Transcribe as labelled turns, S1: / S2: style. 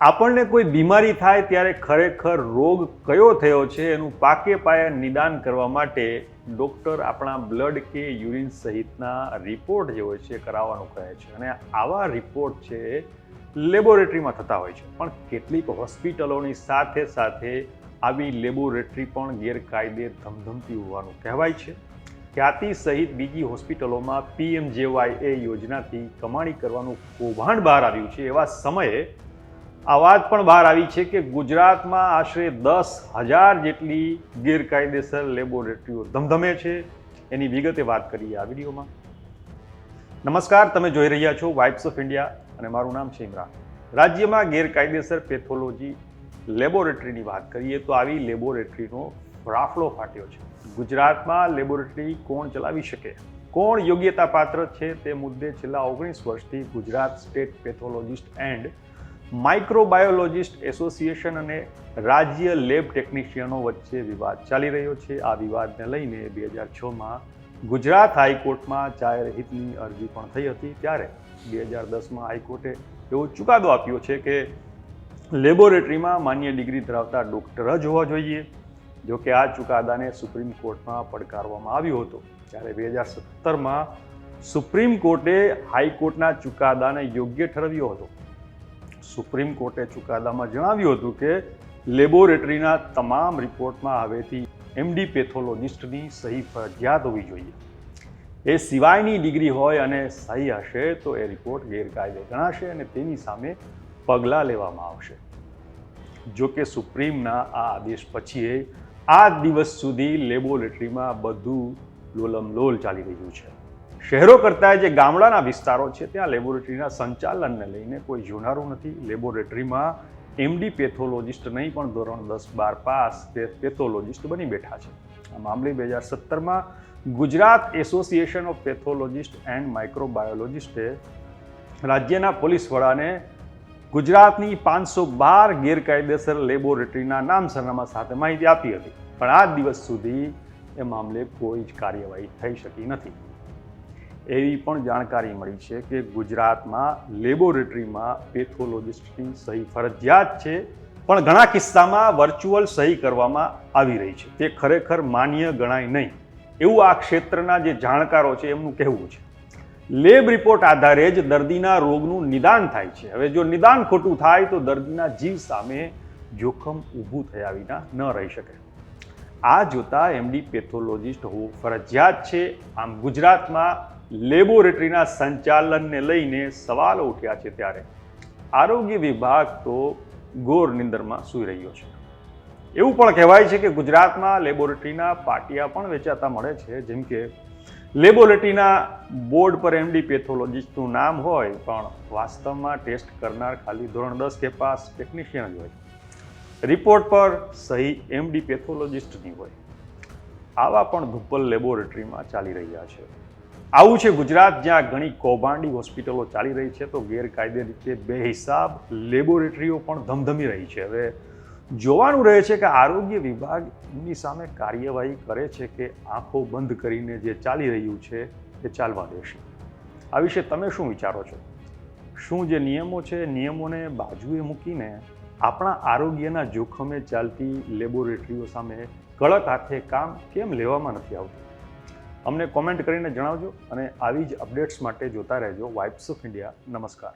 S1: આપણને કોઈ બીમારી થાય ત્યારે ખરેખર રોગ કયો થયો છે એનું પાકે પાયે નિદાન કરવા માટે ડૉક્ટર આપણા બ્લડ કે યુરિન સહિતના રિપોર્ટ જે હોય છે કરાવવાનું કહે છે. અને આવા રિપોર્ટ છે લેબોરેટરીમાં થતા હોય છે. પણ કેટલીક હોસ્પિટલોની સાથે સાથે આવી લેબોરેટરી પણ ગેરકાયદે ધમધમતી હોવાનું કહેવાય છે. ખ્યાતિ સહિત બીજી હોસ્પિટલોમાં પીએમજેવાય એ યોજનાથી કમાણી કરવાનું કૌભાંડ બહાર આવ્યું છે. એવા સમયે આ વાત પણ બહાર આવી છે કે ગુજરાતમાં આશરે દસ હજાર જેટલી ગેરકાયદેસર લેબોરેટરીઓ ધમધમે છે. એની વિગતે વાત કરીએ આ વિડીયોમાં. નમસ્કાર, તમે જોઈ રહ્યા છો વાઇબ્સ ઓફ ઇન્ડિયા અને મારું નામ છે ઇમરાન. રાજ્યમાં ગેરકાયદેસર પેથોલોજી લેબોરેટરીની વાત કરીએ તો આવી લેબોરેટરીનો રાફડો ફાટ્યો છે. ગુજરાતમાં લેબોરેટરી કોણ ચલાવી શકે? કોણ યોગ્યતા પાત્ર છે? તે મુદ્દે છેલ્લા ઓગણીસ વર્ષથી Gujarat state pathologist and microbiologist association અને રાજ્ય લેબ ટેકનિશિયનો વચ્ચે વિવાદ ચાલી રહ્યો છે. આ વિવાદને લઈને બે હજાર છમાં ગુજરાત હાઈકોર્ટમાં જાહેર હિતની અરજી પણ થઈ હતી. ત્યારે બે હજાર દસમાં હાઈકોર્ટે એવો ચુકાદો આપ્યો છે કે લેબોરેટરીમાં માન્ય ડિગ્રી ધરાવતા ડૉક્ટર જ હોવા જોઈએ. જો કે આ ચુકાદાને સુપ્રીમ કોર્ટમાં પડકારવામાં આવ્યો હતો. ત્યારે બે હજાર સત્તરમાં સુપ્રીમ કોર્ટે હાઈકોર્ટના ચુકાદાને યોગ્ય ઠરવ્યો હતો. સુપ્રીમ કોર્ટે ચુકાદામાં જણાવ્યું હતું કે લેબોરેટરીના તમામ રિપોર્ટમાં હવેથી એમડી પેથોલોજિસ્ટની સહી ફરજિયાત હોવી જોઈએ. એ સિવાયની ડિગ્રી હોય અને સહી હશે તો એ રિપોર્ટ ગેરકાયદે ગણાશે અને તેની સામે પગલાં લેવામાં આવશે. જો કે સુપ્રીમના આ આદેશ પછી આ દિવસ સુધી લેબોરેટરીમાં બધું લોલમલોલ ચાલી રહ્યું છે. શહેરો કરતાં જે ગામડાના વિસ્તારો છે, ત્યાં લેબોરેટરીના સંચાલનને લઈને કોઈ જોનારું નથી. લેબોરેટરીમાં એમડી પેથોલોજિસ્ટ નહીં, પણ ધોરણ દસ બાર પાસ તે પેથોલોજિસ્ટ બની બેઠા છે. આ મામલે બે હજાર સત્તરમાં Gujarat association of pathologist and માઇક્રોબાયોલોજિસ્ટે રાજ્યના પોલીસ વડાને ગુજરાતની પાંચસો બાર ગેરકાયદેસર લેબોરેટરીના નામ સરનામા સાથે માહિતી આપી હતી. પણ આ દિવસ સુધી એ મામલે કોઈ જ કાર્યવાહી થઈ શકી નથી. એવી પણ જાણકારી મળી છે કે ગુજરાતમાં લેબોરેટરીમાં પેથોલોજિસ્ટની સહી ફરજિયાત છે, પણ ઘણા કિસ્સામાં વર્ચ્યુઅલ સહી કરવામાં આવી રહી છે. તે ખરેખર માન્ય ગણાય નહીં. એવું આ ક્ષેત્રના જે જાણકારો છે, એમનું કહેવું છે. લેબ રિપોર્ટ આધારે જ દર્દીના રોગનું નિદાન થાય છે. હવે જો નિદાન ખોટું થાય, તો દર્દીના જીવ સામે જોખમ ઊભું થયા વિના ન રહી શકે. આ જોતાં એમડી પેથોલોજિસ્ટ હોવું ફરજિયાત છે. આમ ગુજરાતમાં લેબોરેટરીના સંચાલનને લઈને સવાલો ઉઠ્યા છે ત્યારે. આરોગ્ય વિભાગ તો ઘોર નિંદરમાં સૂઈ રહ્યો છે. એવું પણ કહેવાય છે કે ગુજરાતમાં લેબોરેટરીના પાટિયા પણ વેચાતા મળે છે. જેમ કે લેબોરેટરીના બોર્ડ પર એમડી પેથોલોજીસ્ટનું નામ હોય, પણ વાસ્તવમાં ટેસ્ટ કરનાર ખાલી ધોરણ દસ કે પાસ ટેકનિશિયન જ હોય. રિપોર્ટ પર સહી એમડી પેથોલોજિસ્ટની હોય. આવા પણ ધુપ્પલ લેબોરેટરીમાં ચાલી રહ્યા છે. આવું છે ગુજરાત, જ્યાં ઘણી કૌભાંડી હોસ્પિટલો ચાલી રહી છે, તો ગેરકાયદે રીતે બેહિસાબ લેબોરેટરીઓ પણ ધમધમી રહી છે. હવે જોવાનું રહે છે કે આરોગ્ય વિભાગ એમની સામે કાર્યવાહી કરે છે કે આંખો બંધ કરીને જે ચાલી રહ્યું છે, એ ચાલવા દેશે. આ વિશે તમે શું વિચારો છો? શું જે નિયમો છે, નિયમોને બાજુએ મૂકીને આપણા આરોગ્યના જોખમે ચાલતી લેબોરેટરીઓ સામે કડક હાથે કામ કેમ લેવામાં નથી આવતું? અમને કોમેન્ટ કરીને જણાવજો અને આવી જ અપડેટ્સ માટે જોતા રહેજો વાઇબ્સ ઓફ ઇન્ડિયા નમસ્કાર.